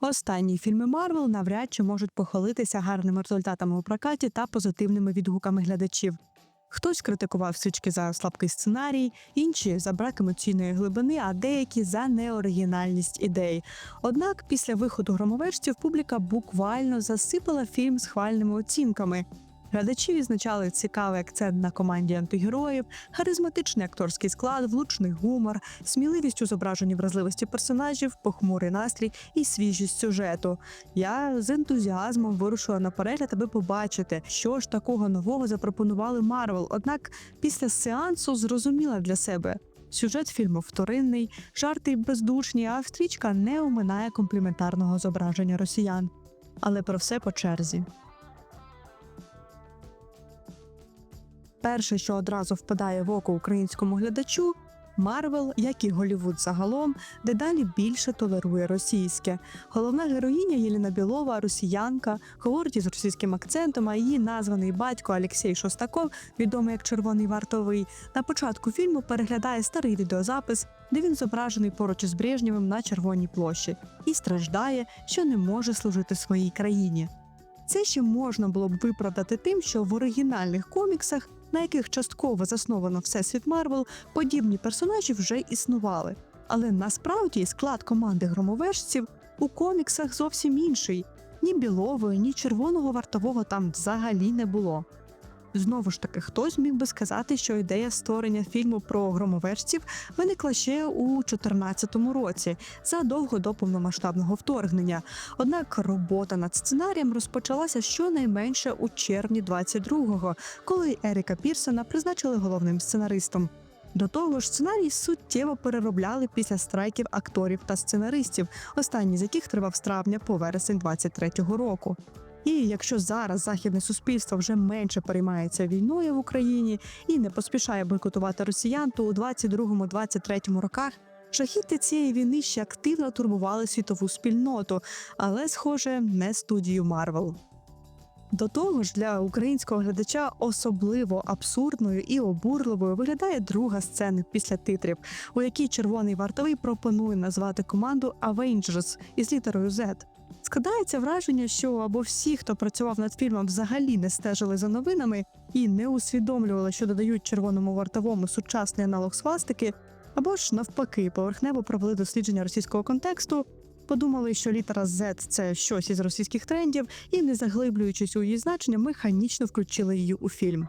Останні фільми Марвел навряд чи можуть похвалитися гарними результатами у прокаті та позитивними відгуками глядачів. Хтось критикував сички за слабкий сценарій, інші за брак емоційної глибини, а деякі за неоригінальність ідей. Однак після виходу громовежців публіка буквально засипала фільм з хвальними оцінками. Глядачі відзначали цікавий акцент на команді антигероїв, харизматичний акторський склад, влучний гумор, сміливість у зображенні вразливості персонажів, похмурий настрій і свіжість сюжету. Я з ентузіазмом вирушила на перегляд, аби побачити, що ж такого нового запропонували Марвел. Однак після сеансу зрозуміла для себе. Сюжет фільму вторинний, жарти бездушні, а стрічка не оминає компліментарного зображення росіян. Але про все по черзі. Перше, що одразу впадає в око українському глядачу, Марвел, як і Голівуд загалом, дедалі більше толерує російське. Головна героїня Єліна Білова, росіянка, говорить із російським акцентом, а її названий батько Олексій Шостаков, відомий як Червоний вартовий, на початку фільму переглядає старий відеозапис, де він зображений поруч із Брежнєвим на Червоній площі, і страждає, що не може служити своїй країні. Це ще можна було б виправдати тим, що в оригінальних коміксах, на яких частково засновано всесвіт Марвел, подібні персонажі вже існували. Але насправді склад команди громовежців у коміксах зовсім інший. Ні білого, ні червоного вартового там взагалі не було. Знову ж таки, хтось міг би сказати, що ідея створення фільму про громовержців виникла ще у 2014 році, задовго до повномасштабного вторгнення. Однак робота над сценарієм розпочалася щонайменше у червні 22-го, коли Еріка Пірсона призначили головним сценаристом. До того ж, сценарій суттєво переробляли після страйків акторів та сценаристів, останній з яких тривав з травня по вересень 23-го року. І якщо зараз західне суспільство вже менше переймається війною в Україні і не поспішає бойкотувати росіян, то у 22-23 роках шахіти цієї війни ще активно турбували світову спільноту, але, схоже, не студію Марвел. До того ж, для українського глядача особливо абсурдною і обурливою виглядає друга сцена після титрів, у якій червоний вартовий пропонує назвати команду Avengers із літерою Z. Складається враження, що або всі, хто працював над фільмом, взагалі не стежили за новинами і не усвідомлювали, що додають червоному вартовому сучасний аналог свастики, або ж навпаки, поверхнево провели дослідження російського контексту, подумали, що літера Z – це щось із російських трендів, і, не заглиблюючись у її значення, механічно включили її у фільм.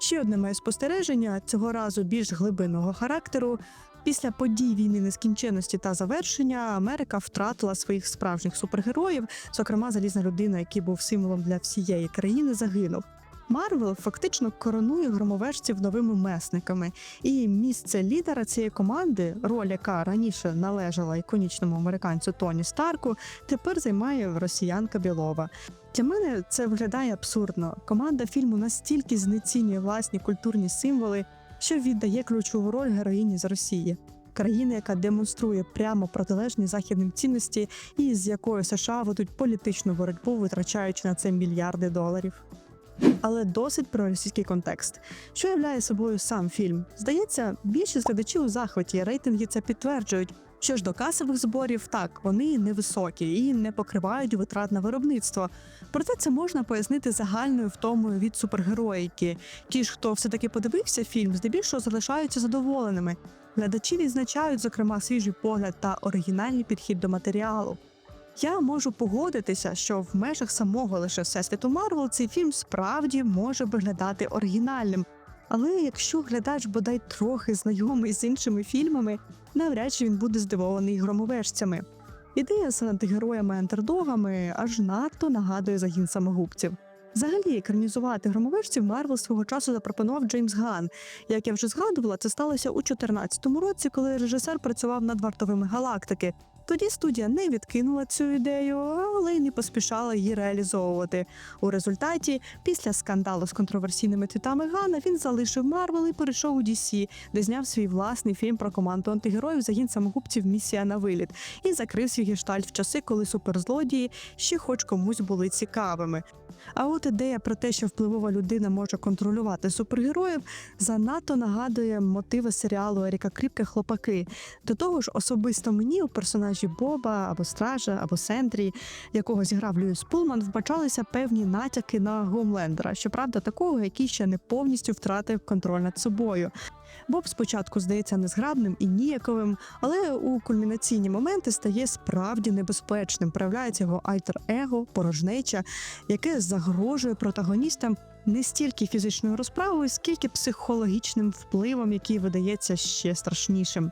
Ще одне моє спостереження цього разу більш глибинного характеру. Після подій війни нескінченності та завершення Америка втратила своїх справжніх супергероїв, зокрема залізна людина, який був символом для всієї країни, загинув. Марвел фактично коронує громовержців новими месниками, і місце лідера цієї команди, роль яка раніше належала іконічному американцю Тоні Старку, тепер займає росіянка Білова. Для мене це виглядає абсурдно. Команда фільму настільки знецінює власні культурні символи, що віддає ключову роль героїні з Росії. Країни, яка демонструє прямо протилежні західним цінності, і з якою США ведуть політичну боротьбу, витрачаючи на це мільярди доларів. Але досить про російський контекст. Що являє собою сам фільм? Здається, більшість глядачів у захваті, рейтинги це підтверджують. Що ж до касових зборів, так вони невисокі і не покривають витрат на виробництво. Проте це можна пояснити загальною втомою від супергероїки. Ті ж, хто все таки подивився фільм, здебільшого залишаються задоволеними. Глядачі відзначають, зокрема, свіжий погляд та оригінальний підхід до матеріалу. Я можу погодитися, що в межах самого лише всесвіту Марвел цей фільм справді може виглядати оригінальним. Але якщо глядач бодай трохи знайомий з іншими фільмами, навряд чи він буде здивований громовежцями. Ідея з антигероями антердогами аж надто нагадує загін самогубців. Взагалі, екранізувати громовежців Марвел свого часу запропонував Джеймс Ган. Як я вже згадувала, це сталося у 2014 році, коли режисер працював над вартовими галактики. Тоді студія не відкинула цю ідею, але й не поспішала її реалізовувати. У результаті, після скандалу з контроверсійними твітами Гана, він залишив Марвел і перейшов у DC, де зняв свій власний фільм про команду антигероїв загін самогубців Місія на виліт і закрив свій гештальт в часи, коли суперзлодії ще хоч комусь були цікавими. А от ідея про те, що впливова людина може контролювати супергероїв, занадто нагадує мотиви серіалу Еріка Кріпке Хлопаки. До того ж, особисто мені у персонажі Боба або Стража, або Сентрі, якого зіграв Льюіс Пулман, вбачалися певні натяки на Гомлендера, щоправда, такого, який ще не повністю втратив контроль над собою. Боб спочатку здається незграбним і ніяковим, але у кульмінаційні моменти стає справді небезпечним. Проявляється його альтер-его, порожнеча, яке загрожує протагоністам не стільки фізичною розправою, скільки психологічним впливом, який видається ще страшнішим.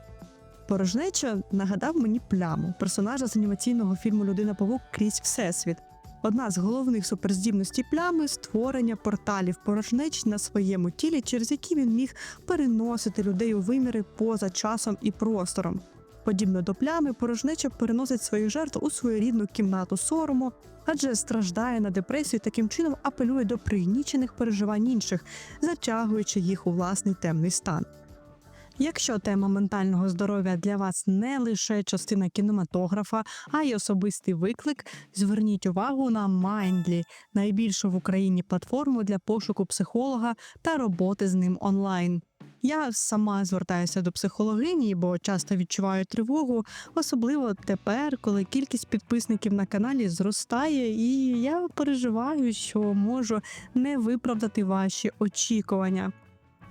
Порожнеча нагадав мені пляму персонажа з анімаційного фільму Людина Павук крізь всесвіт. Одна з головних суперздібностей плями створення порталів порожнеч на своєму тілі, через які він міг переносити людей у виміри поза часом і простором. Подібно до плями, порожнеча переносить своїх жертв у свою рідну кімнату сорому, адже страждає на депресію таким чином апелює до пригнічених переживань інших, затягуючи їх у власний темний стан. Якщо тема ментального здоров'я для вас не лише частина кінематографа, а й особистий виклик, зверніть увагу на Mindly – найбільшу в Україні платформу для пошуку психолога та роботи з ним онлайн. Я сама звертаюся до психологині, бо часто відчуваю тривогу, особливо тепер, коли кількість підписників на каналі зростає, і я переживаю, що можу не виправдати ваші очікування.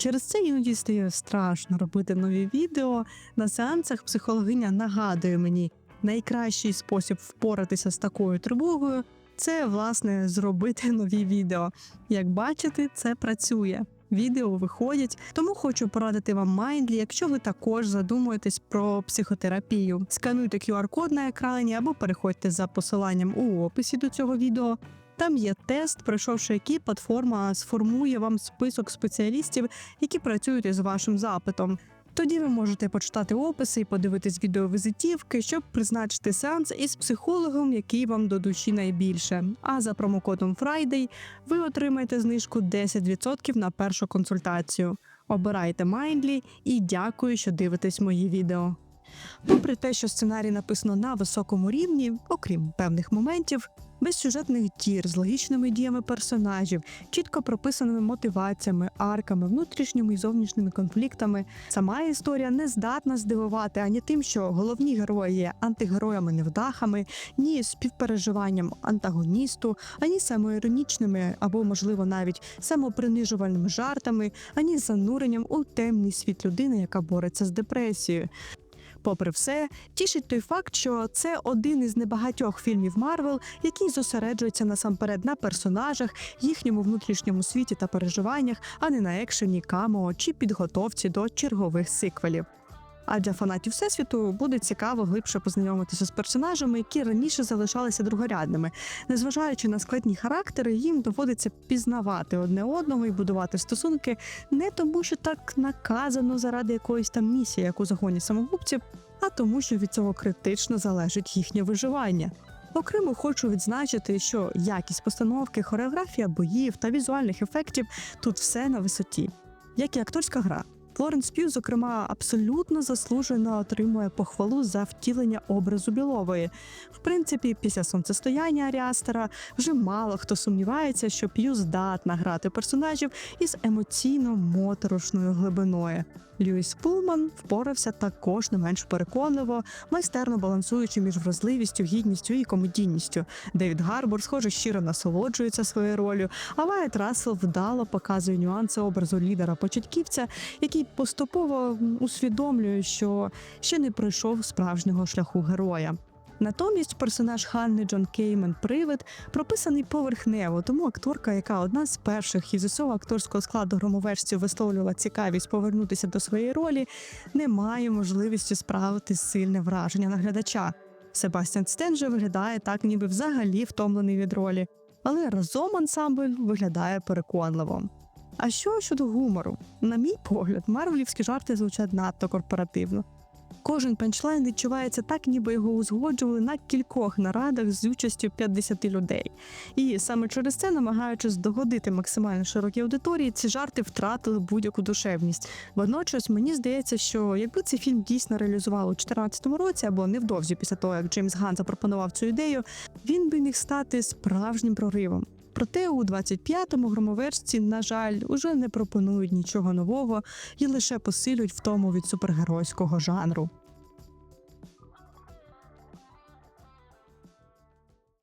Через це іноді стає страшно робити нові відео. На сеансах психологиня нагадує мені, найкращий спосіб впоратися з такою тривогою це власне зробити нові відео. Як бачите, це працює. Відео виходять, тому хочу порадити вам Mindly, якщо ви також задумуєтесь про психотерапію. Скануйте QR-код на екрані або переходьте за посиланням у описі до цього відео. Там є тест, пройшовши який платформа сформує вам список спеціалістів, які працюють із вашим запитом. Тоді ви можете почитати описи і подивитись відеовізитівки, щоб призначити сеанс із психологом, який вам до душі найбільше. А за промокодом Friday ви отримаєте знижку 10% на першу консультацію. Обирайте Mindly і дякую, що дивитесь мої відео. Попри те, що сценарій написано на високому рівні, окрім певних моментів, без сюжетних дір з логічними діями персонажів, чітко прописаними мотиваціями, арками, внутрішніми і зовнішніми конфліктами, сама історія не здатна здивувати ані тим, що головні герої є антигероями-невдахами, ні співпереживанням антагоністу, ані самоіронічними або, можливо, навіть самопринижувальними жартами, ані зануренням у темний світ людини, яка бореться з депресією. Попри все, тішить той факт, що це один із небагатьох фільмів Марвел, який зосереджується насамперед на персонажах, їхньому внутрішньому світі та переживаннях, а не на екшені, камо чи підготовці до чергових сиквелів. А для фанатів всесвіту буде цікаво глибше познайомитися з персонажами, які раніше залишалися другорядними. Незважаючи на складні характери, їм доводиться пізнавати одне одного і будувати стосунки не тому, що так наказано заради якоїсь там місії, як у загоні самогубців, а тому, що від цього критично залежить їхнє виживання. Окремо хочу відзначити, що якість постановки, хореографія боїв та візуальних ефектів тут все на висоті, як і акторська гра. Флоренс П'ю, зокрема, абсолютно заслужено отримує похвалу за втілення образу Білової. В принципі, після сонцестояння Аріастера вже мало хто сумнівається, що П'ю здатна грати персонажів із емоційно моторошною глибиною. Льюіс Пулман впорався також не менш переконливо, майстерно балансуючи між вразливістю, гідністю і комедійністю. Девід Гарбор, схоже, щиро насолоджується своєю ролью, а Вайт Рассел вдало показує нюанси образу лідера початківця, який поступово усвідомлює, що ще не пройшов справжнього шляху героя. Натомість персонаж Ханни Джон Кеймен Привид прописаний поверхнево, тому акторка, яка одна з перших із усього акторського складу громовержців висловлювала цікавість повернутися до своєї ролі, не має можливості справити сильне враження на глядача. Себастьян Стен же виглядає так, ніби взагалі втомлений від ролі, але разом ансамбль виглядає переконливо. А що щодо гумору? На мій погляд, марвелівські жарти звучать надто корпоративно. Кожен панчлайн відчувається так, ніби його узгоджували на кількох нарадах з участю 50 людей. І саме через це, намагаючись догодити максимально широкій аудиторії, ці жарти втратили будь-яку душевність. Водночас мені здається, що якби цей фільм дійсно реалізували у 2014 році або невдовзі після того, як Джеймс Ган запропонував цю ідею, він би міг стати справжнім проривом. Проте у 25-му громовержці, на жаль, уже не пропонують нічого нового і лише посилюють втому від супергеройського жанру.